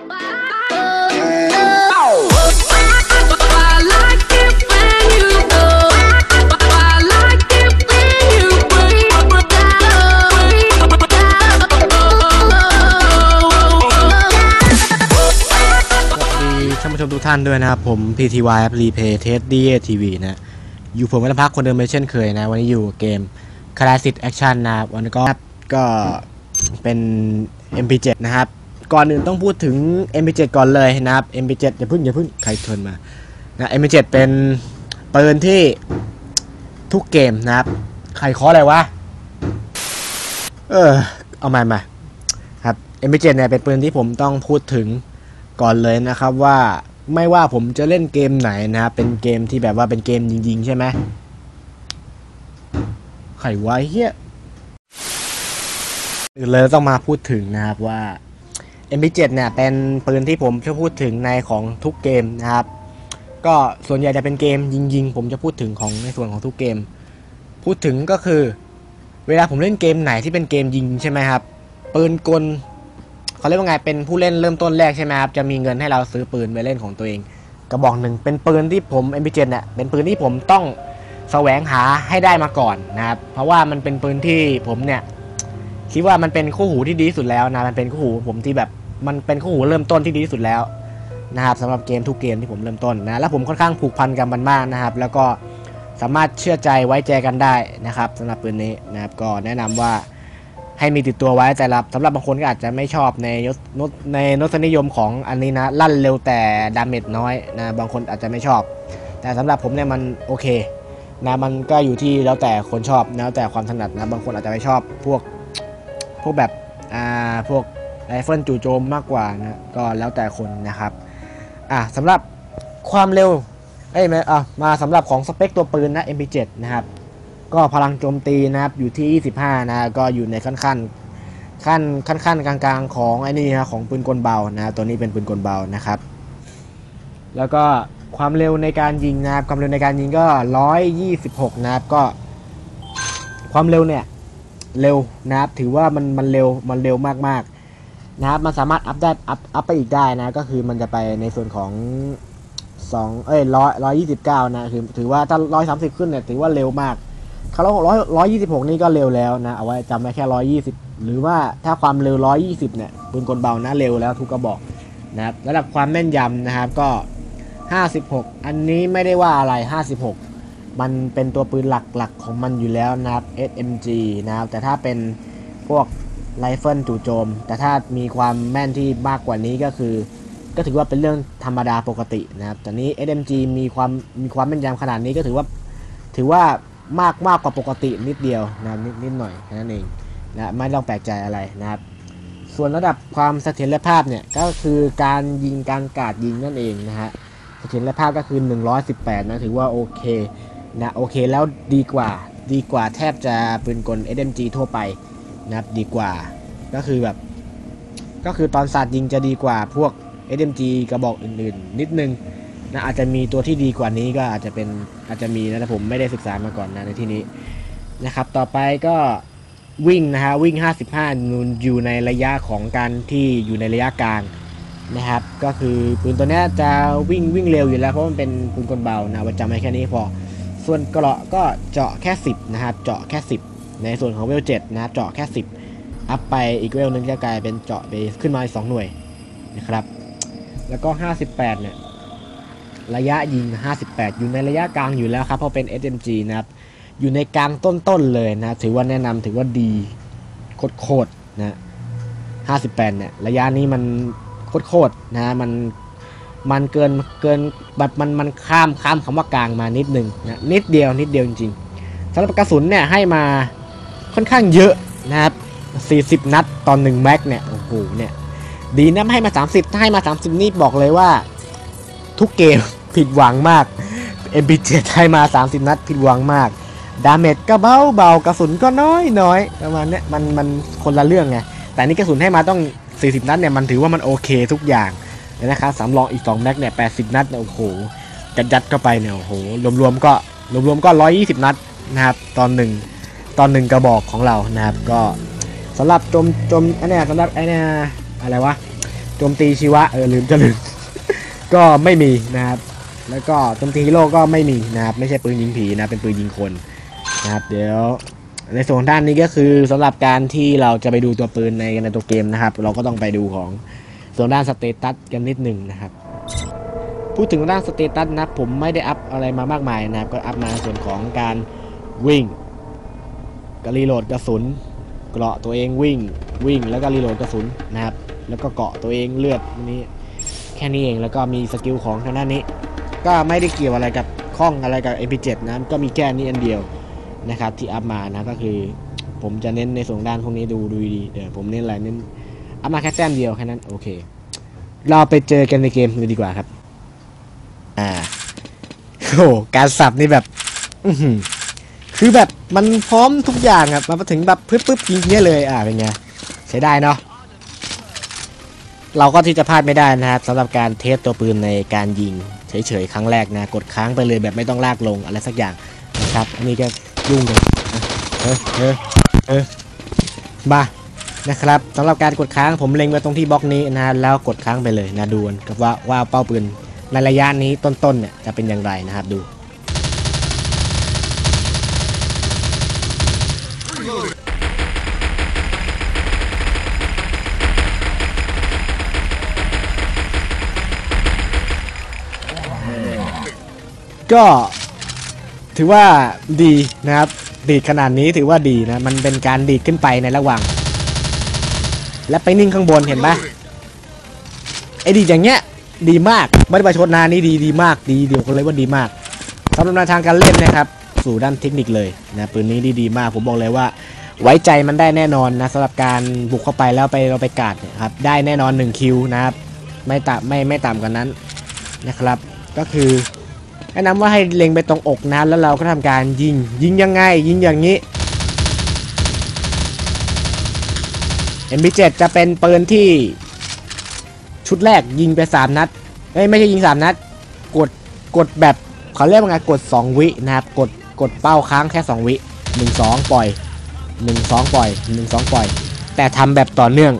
สวัสดีท่านผู้ชมทุกท่านด้วยนะครับผม PTY ครับ Replay Test DATV นะอยู่ผมวันพักคนเดิมไปเช่นเคยนะ วันนี้อยู่เกม Classic Action นะครับวันนี้ก็ก็เป็น MP7 นะครับ ก่อนอื่นต้องพูดถึง MP7 ก่อนเลยนะครับ MP7 อย่าพึ่งอย่าพึ่งใครชนมานะ MP7 เป็นปืนที่ทุกเกมนะครับ ใครเคาะอะไรวะ เออ เอามามาครับ MP7 เนี่ยเป็นปืนที่ผมต้องพูดถึงก่อนเลยนะครับว่าไม่ว่าผมจะเล่นเกมไหนนะครับเป็นเกมที่แบบว่าเป็นเกมยิงๆใช่ไหมไขไว้เฮียอื่นเลยต้องมาพูดถึงนะครับว่า MP7 เนี่ยเป็นปืนที่ผมจะพูดถึงในของทุกเกมนะครับ ก็ส่วนใหญ่จะเป็นเกมยิงๆ ผมจะพูดถึงของในส่วนของทุกเกม พูดถึงก็คือ เวลาผมเล่นเกมไหนที่เป็นเกมยิงใช่ไหมครับปืนกลเขาเรียกว่าไงเป็นผู้เล่นเริ่มต้นแรกใช่ไหมครับจะมีเงินให้เราซื้อปืนไปเล่นของตัวเอง กระบอกหนึ่งเป็นปืนที่ผม MP7 เนี่ยเป็นปืนที่ผมต้องแสวงหาให้ได้มาก่อนนะครับ เพราะว่ามันเป็นปืนที่ผมเนี่ยคิดว่ามันเป็นคู่หูที่ดีสุดแล้วนะมันเป็นคู่หูผมที่แบบ มันเป็นคู่หูเริ่มต้นที่ดีที่สุดแล้วนะครับสำหรับเกมทุกเกมที่ผมเริ่มต้นนะแล้วผมค่อนข้างผูกพันกับมันมากนะครับ แล้วก็สามารถเชื่อใจไว้ใจกันได้นะครับสำหรับปืนนี้นะครับก็แนะนำว่าให้มีติดตัวไว้แต่ละสำหรับบางคนก็อาจจะไม่ชอบในในนสนิยมของอันนี้นะลั่นเร็วแต่ดาเมจน้อยนะบางคนอาจจะไม่ชอบ แต่สำหรับผมเนี่ยมันโอเคนะมันก็อยู่ที่แล้วแต่คนชอบแล้วแต่ความถนัดนะบางคนอาจจะไม่ชอบพวกพวกแบบอ่าพวก ไรเฟิลจู่โจมมากกว่านะก็แล้วแต่คนนะครับอะสำหรับความเร็วเอ้ยม่อะมาสำหรับของสเปคตัวปืนนะ MP7 นะครับ ก็พลังโจมตีนะครับอยู่ที่ 25 นะก็อยู่ในขั้นขั้นขั้นขั้นขั้นกลางๆ ของไอ้นี่นะของปืนกลเบานะตัวนี้เป็นปืนกลเบานะครับ แล้วก็ความเร็วในการยิงนะครับความเร็วในการยิงก็ 126 นะครับก็ ความเร็วเนี่ยเร็วนะครับถือว่ามันมันเร็วมันเร็วมากๆ นะครับมันสามารถอัพได้อัพอัพไปอีกได้นะ ก็คือมันจะไปในส่วนของ2เอ้ย100 129นะคือถือว่าถ้า130ขึ้นเนี่ยถือว่าเร็วมากคาร์ลร้อยร้อยยี่สิบหกนี่ก็เร็วแล้วนะ เอาไว้จำไว้แค่ร้อยยี่สิบหรือว่าถ้าความเร็วร้อยยี่สิบเนี่ยปืนกลเบานะเร็วแล้วทุกกระบอกนะครับระดับความแม่นยำนะครับก็ห้าสิบหกอันนี้ไม่ได้ว่าอะไรห้าสิบหกมันเป็นตัวปืนหลักๆของมันอยู่แล้วนะครับ SMG นะครับแต่ถ้าเป็นพวก ไรเฟิลจู่โจม แต่ถ้ามีความแม่นที่มากกว่านี้ก็คือ ก็ถือว่าเป็นเรื่องธรรมดาปกตินะครับแต่นี้ SMG มีความมีความแม่นยำขนาดนี้ก็ถือว่าถือว่ามากมากกว่าปกตินิดเดียวนะนิดนิดหน่อยแค่นั้นเองนะไม่ต้องแปลกใจอะไรนะครับ ส่วนระดับความเสถียรภาพเนี่ยก็คือการยิงการกาดยิงนั่นเองนะฮะเสถียรภาพก็คือ 118 นะถือว่าโอเคนะโอเคแล้วดีกว่าดีกว่าแทบจะปืนกล SMG ทั่วไป นะครับดีกว่า ก็คือแบบ ก็คือตอนสาดยิงจะดีกว่าพวก SMG กระบอกอื่นๆ นิดนึงนะอาจจะมีตัวที่ดีกว่านี้ก็อาจจะเป็นอาจจะมีนะแต่ผมไม่ได้ศึกษามาก่อนนะในที่นี้นะครับ ต่อไปก็วิ่งนะฮะวิ่ง 55นูนอยู่ในระยะของการที่อยู่ในระยะกลางนะครับ ก็คือปืนตัวนี้จะวิ่งวิ่งเร็วอยู่แล้วเพราะมันเป็นปืนกลเบานะว่าจำไว้แค่นี้พอ ส่วนเกราะก็เจาะแค่ 10 นะครับ เจาะแค่ 10 ในส่วนของเวล7นะครับเจาะแค่ 10 อัพไปอีกเวลนึงจะกลายเป็นเจาะไปขึ้นมาอีก2หน่วยนะครับ แล้วก็ 58 เนี่ย ระยะยิง 58 อยู่ในระยะกลางอยู่แล้วครับเพราะเป็น SMG นะครับ อยู่ในกลางต้นๆเลยนะ ถือว่าแนะนำถือว่าดีโคตรๆนะ 58 เนี่ย ระยะนี้มันโคตรๆนะมันมันเกินเกินแบบมันมันข้ามข้ามคำว่ากลางมานิดนึงนะนิดเดียวนิดเดียวจริงๆสำหรับกระสุนเนี่ยให้มา ค่อนข้างเยอะนะครับ 40 นัดตอน1แม็กเนี่ย โอ้โห เนี่ย ดีนะให้มา 30 ถ้าให้มา 30 นี่บอกเลยว่า ทุกเกมผิดหวังมาก MP7 ให้มา 30 นัดผิดหวังมาก ดาเมจก็เบาเบากระสุนก็น้อยน้อยประมาณเนี้ยมันมันคนละเรื่องไง แต่นี่กระสุนให้มาต้อง 40 นัดเนี่ยมันถือว่ามันโอเคทุกอย่างนะครับสำรองอีก 2 แม็กเนี่ย 80 นัดเนี่ยโอ้โหจัดยัดเข้าไปเนี่ยโอ้โหรวมๆก็รวมๆก็ 120 นัดนะครับตอนหนึ่ง ตอนหนึ่งกระบอกของเรานะครับ ก็สำหรับโจมโจมไอเนี้ยสำหรับไอเนี่ยอะไรวะโจมตีชีวะเออลืมจะลืมก็ไม่มีนะครับ แล้วก็โจมตีฮีโร่ก็ไม่มีนะครับ ไม่ใช่ปืนยิงผีนะเป็นปืนยิงคนนะครับ เดี๋ยวในส่วนด้านนี้ก็คือสำหรับการที่เราจะไปดูตัวปืนในในตัวเกมนะครับ เราก็ต้องไปดูของส่วนด้านสเตตัสกันนิดหนึ่งนะครับพูดถึงด้านสเตตัสนะผมไม่ได้อัพอะไรมามากมายนะครับ ก็อัพมาส่วนของการวิ่ง กรีโหลดกระสุน เกราะตัวเองวิ่งวิ่งแล้วก็รีโหลดกระสุนนะครับ แล้วก็เกาะตัวเองเลือดนี้แค่นี้เองแล้วก็มีสกิลของทางด้านนี้ ก็ไม่ได้เกี่ยวอะไรกับข้องอะไรกับ MP7 นะก็มีแค่นี้อันเดียวนะครับที่อัพมานะก็คือผมจะเน้นในส่วนด้านพวกนี้ดูดูดีเดี๋ยวผมเน้นอะไรเน้นอัพมาแค่แต้มเดียวแค่นั้นโอเค เราไปเจอกันในเกมเลยดีกว่าครับ อ่าโอ้โหการสับนี่แบบ อื้อหือคือแบบ มันพร้อมทุกอย่างครับมาถึงแบบปึ๊บปึ๊บยิงเนี้ยเลยอ่าเป็นไงใช้ได้เนาะเราก็ที่จะพลาดไม่ได้นะครับสำหรับการเทสตัวปืนในการยิงเฉยๆครั้งแรกนะกดค้างไปเลยแบบไม่ต้องลากลงอะไรสักอย่างนะครับอันนี้ก็ยุ่งกันเออเออเออมานะครับสำหรับการกดค้างผมเล็งไว้ตรงที่บล็อกนี้นะแล้วกดค้างไปเลยนะดูกันกับว่าว่าเป้าปืนในระยะนี้ต้นๆเนี่ยจะเป็นอย่างไรนะครับดู ก็ถือว่าดีนะครับ ดีดขนาดนี้ถือว่าดีนะ มันเป็นการดีดขึ้นไปในระหว่าง และไปนิ่งข้างบนเห็นไหมไอ้ดีอย่างเงี้ยดีมากไม่ได้ประชดนานี่ดีดีมากดีเดี๋ยวคนเลยว่าดีมากสำหรับแนวทางการเล่นนะครับ สู่ด้านเทคนิคเลยนะปืนนี้ดีดีมากผมบอกเลยว่า ไว้ใจมันได้แน่นอนนะสำหรับการบุกเข้าไปแล้วไปเราไปกาดนะครับได้แน่นอน1คิวนะครับไม่ต่ำไม่ไม่ต่ำกว่านั้นนะครับ ก็คือ แนะนำว่าให้เล็งไปตรงอกนะแล้วเราก็ทำการยิง ยิงยังไง ยิงอย่างนี้ MP7 จะเป็นปืนที่ ชุดแรกยิงไป 3 นัดเอ้ยไม่ใช่ยิง 3 นัด กดกดแบบเขาเรียกว่าไงกด 2 วินะครับ กดกดเป้าค้างแค่ 2 วิ 1 2 ปล่อย 1 2 ปล่อย 1 2 ปล่อย แต่ทำแบบต่อเนื่อง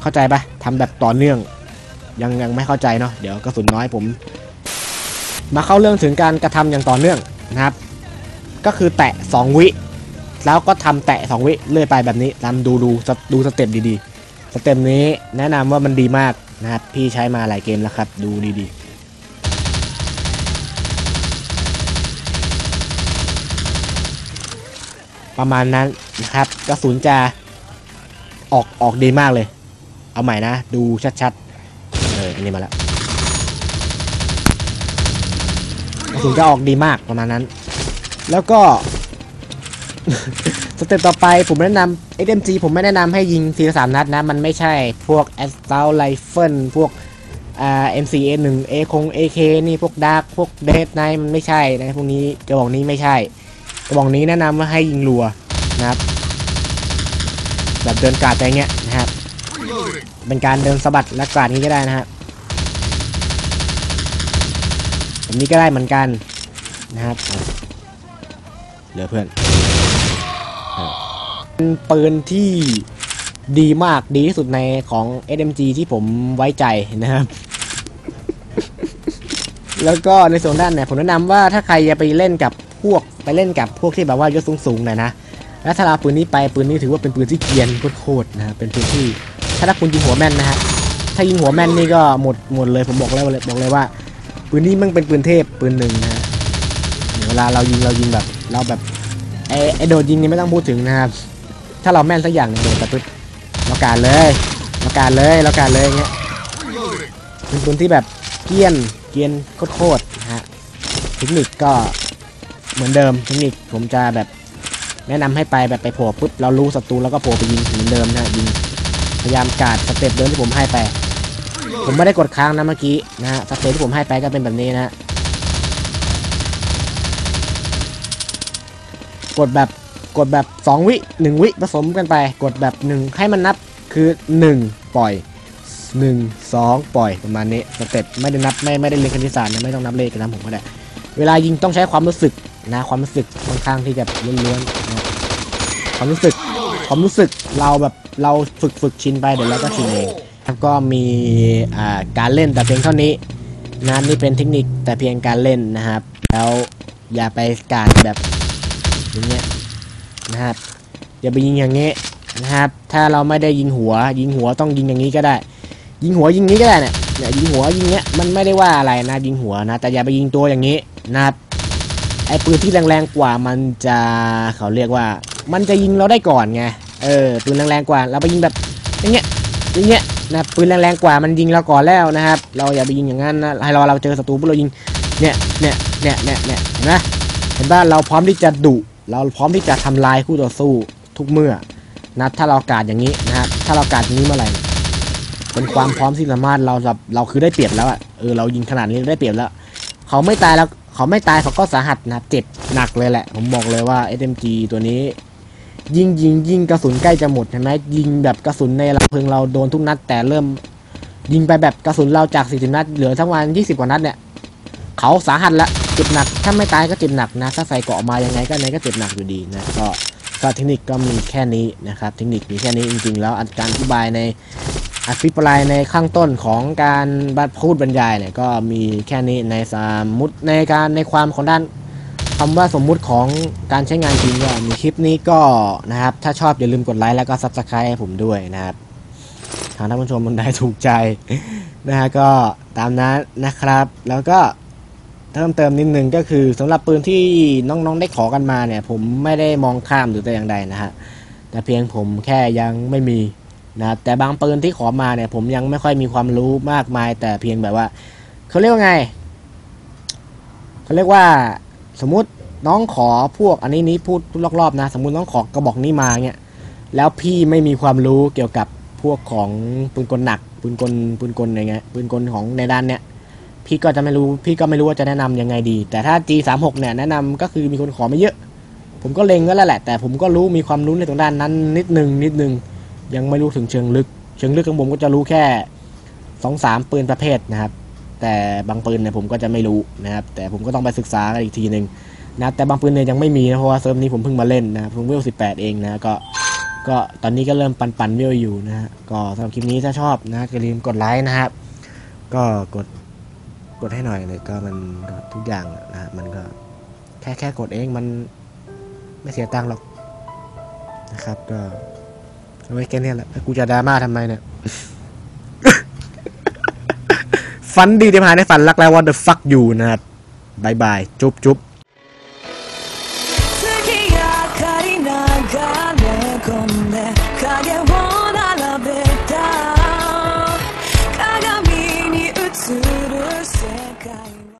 เข้าใจปะทำแบบต่อเนื่อง ยังยังไม่เข้าใจเนาะเดี๋ยวกระสุนน้อยผม มาเข้าเรื่องถึงการกระทำอย่างต่อเนื่องนะครับ ก็คือแตะ 2 วิ แล้วก็ทำแตะ 2 วิเรื่อยไปแบบนี้ตาดูดูดูสเต็ปดีๆ สเต็ปนี้แนะนำว่ามันดีมากนะครับ พี่ใช้มาหลายเกมแล้วครับ ดูดีๆประมาณนั้นนะครับกระสุนจะออกออกดีมากเลย เอาใหม่นะ ดูชัดๆ เอออันนี้มาแล้ว กระสุนจะออกดีมากประมาณนั้น แล้วก็ สเต็ปต่อไปผมแนะนำ SMG ผมไม่แนะนำให้ยิงทีละสามนัดนะ มันไม่ใช่พวก a s t a l Rifle พวกอ่า MCA1 A คง AK นี่พวกดาร์กพวกเดดไนมันไม่ใช่นะพวกนี้กระบอกนี้ไม่ใช่กระบอกนี้แนะนำว่าให้ยิงรัวนะครับ แบบเดินกาดอะไปเงี้ยนะครับเป็นการเดินสะบัดและกาดนี้ก็ได้นะครับ แบบนี้ก็ได้เหมือนกันนะครับเหลือเพื่อนเป็นปืนที่ดีมากดีที่สุดในของ SMG ที่ผมไว้ใจนะครับ แล้วก็ในส่วนด้านเนี่ยผมแนะนำว่าถ้าใครจะไปเล่นกับพวกไปเล่นกับพวกที่แบบว่ายศสูงๆหน่อยนะแล้วถ้าเราปืนนี้ไปปืนนี้ถือว่าเป็นปืนที่เกียนโคตรนะ เป็นปืนที่ ถ้าถ้าคุณยิงหัวแม่นนะฮะถ้ายิงหัวแม่นนี่ก็หมดหมดเลยผมบอกเลยบอกเลยว่า ปืนนี้มันเป็นปืนเทพปืนหนึ่งนะฮะเวลาเรายิงเรายิงแบบเราแบบไอไอโดดยิงนี่ไม่ต้องพูดถึงนะครับ ถ้าเราแม่นสักอย่างหนึ่งโดดแต่ปึ๊บเราการเลยเราการเลยเราการเลยอย่างเงี้ยเป็นปืนที่แบบเกรียนเกรียนโคตรๆนะฮะเทคนิคก็เหมือนเดิมเทคนิคผมจะแบบแนะนำให้ไปแบบไปโผล่ปุ๊บเรารู้ศัตรูแล้วก็โผล่ไปยิงเหมือนเดิมนะฮะยิงพยายามกาดสเต็ปเดิมที่ผมให้ไป ผมไม่ได้กดค้างนะเมื่อกี้นะฮะสเตทที่ผมให้ไปก็เป็นแบบนี้นะกดแบบกดแบบ 2 วิ 1 วิผสมกันไป กดแบบ 1 ให้มันนับคือ 1 ปล่อย 1 2 ปล่อยประมาณนี้สเต็ปไม่ได้นับไม่ไม่ได้เรียนคณิตศาสตร์นะไม่ต้องนับเลขกันนะผมก็ได้เวลายิงต้องใช้ความรู้สึกนะความรู้สึกค่อนข้างที่จะล้วนๆนะความรู้สึกความรู้สึกเราแบบเราฝึกฝึกชินไปเดี๋ยวเราก็ชินเอง ก็มีการเล่นแต่เพียงเท่านี้นะนี่เป็นเทคนิคแต่เพียงการเล่นนะครับ แล้วอย่าไปการแบบอย่างเงี้ยนะครับอย่าไปยิงอย่างเงี้ยนะครับ ถ้าเราไม่ได้ยิงหัว ยิงหัวต้องยิงอย่างนี้ก็ได้ ยิงหัวยิงนี้ก็ได้เนี่ยเนี่ยยิงหัวยิงเงี้ยมันไม่ได้ว่าอะไรนะยิงหัวนะ แต่อย่าไปยิงตัวอย่างนี้นะครับไอ้ปืนที่แรงๆกว่ามันจะเขาเรียกว่า มันจะยิงเราได้ก่อนไงเออปืนแรงๆกว่า เราไปยิงแบบอย่างเงี้ยอย่างเงี้ย นะปืนแรงๆกว่ามันยิงเราก่อนแล้วนะครับ เราอย่าไปยิงอย่างนั้นนะให้เราเราเจอศัตรูปุ๊บเรายิงเนี่ยเนี่ยเนี่ยเนี่ยเนี่ยเห็นไหมเห็นป่ะเราพร้อมที่จะดุเราพร้อมที่จะทำลายคู่ต่อสู้ทุกเมื่อนะถ้าเราการอย่างนี้นะครับถ้าเราการนี้เมื่อไหร่เป็นความพร้อมที่สามารถเราเราเราคือได้เปรียบแล้วอะเออเรายิงขนาดนี้ได้เปรียบแล้ว เขาไม่ตายแล้วเขาไม่ตายเขาก็สาหัสนะเจ็บหนักเลยแหละ ผมบอกเลยว่า SMG ตัวนี้ ยิงยิงยิงกระสุนใกล้จะหมดเห็นไหมยิงแบบกระสุนในลำเพลิงเราโดนทุกนัด แต่เริ่มยิงไปแบบกระสุนเราจาก 40 นัด เหลือทั้งวัน 20 กว่านัดเนี่ย เขาสาหัสละเจ็บหนัก ถ้าไม่ตายก็เจ็บหนักนะ ถ้าใส่เกาะมายังไงก็ยังไงก็เจ็บหนักอยู่ดีนะ ก็ก็เทคนิคก็มีแค่นี้นะครับ เทคนิคมีแค่นี้จริง ๆ แล้วกาจารย์อธิบายในอภิปรายในข้างต้นของการบัดพูดบรรยายเนี่ยก็มีแค่นี้ในสมมุติในการในความของด้าน คำว่าสมมุติของการใช้งานจริงก็มีคลิปนี้ก็นะครับ ถ้าชอบอย่าลืมกดไลค์แล้วก็ซับสไครต์ให้ผมด้วยนะครับทางท่านผู้ชมมันได้ถูกใจนะฮะก็ตามนั้นนะครับ แล้วก็เพิ่มเติมนิดนึงก็คือสำหรับปืนที่น้องๆได้ขอกันมาเนี่ย ผมไม่ได้มองข้ามหรือแต่อย่างใดนะฮะแต่เพียงผมแค่ยังไม่มีนะแต่บางปืนที่ขอมาเนี่ย ผมยังไม่ค่อยมีความรู้มากมาย แต่เพียงแบบว่าเขาเรียกว่าไงเขาเรียกว่า สมมติน้องขอพวกอันนี้นี้พูดรอบๆนะ สมมติน้องขอกระบอกนี้มาเนี่ยแล้วพี่ไม่มีความรู้เกี่ยวกับพวกของปืนกลหนักปืนกลปืนกลอะไรเงี้ยปืนกลของในด้านเนี้ยพี่ก็จะไม่รู้พี่ก็ไม่รู้ว่าจะแนะนำยังไงดี แต่ถ้า G36 เนี่ยแนะนำก็คือมีคนขอไมาเยอะ ผมก็เล็งก็แล้วแหละ แต่ผมก็รู้มีความรู้ในตรงด้านนั้น นิดนึงนิดนึงยังไม่รู้ถึงเชิงลึก เชิงลึกของผมก็จะรู้แค่สองสามปืนประเภทนะครับ แต่บางปืนเนี่ยผมก็จะไม่รู้นะครับ แต่ผมก็ต้องไปศึกษากันอีกทีหนึ่งนะแต่บางปืนเนี่ยยังไม่มีนะเพราะว่าเซิร์ฟนี้ผมเพิ่งมาเล่นนะเพิ่งเวลสิบแปดเองนะก็ก็ตอนนี้ก็เริ่มปันปันๆเวลอยู่นะฮะก็สำหรับคลิปนี้ถ้าชอบนะอย่าลืมกดไลค์นะครับ ก็กดกดให้หน่อยเลยก็มันก็ทุกอย่างนะมันก็แค่แค่กดเองมันไม่เสียตังค์หรอกนะครับ ก็เอาไว้แค่เนี้ยแหละกูจะดราม่าทำไมเนี่ย ฝันดีเดี๋ยวมาในฝันรักแล้ว what the fuck you นะครับบายบาย จุ๊บจุ๊บ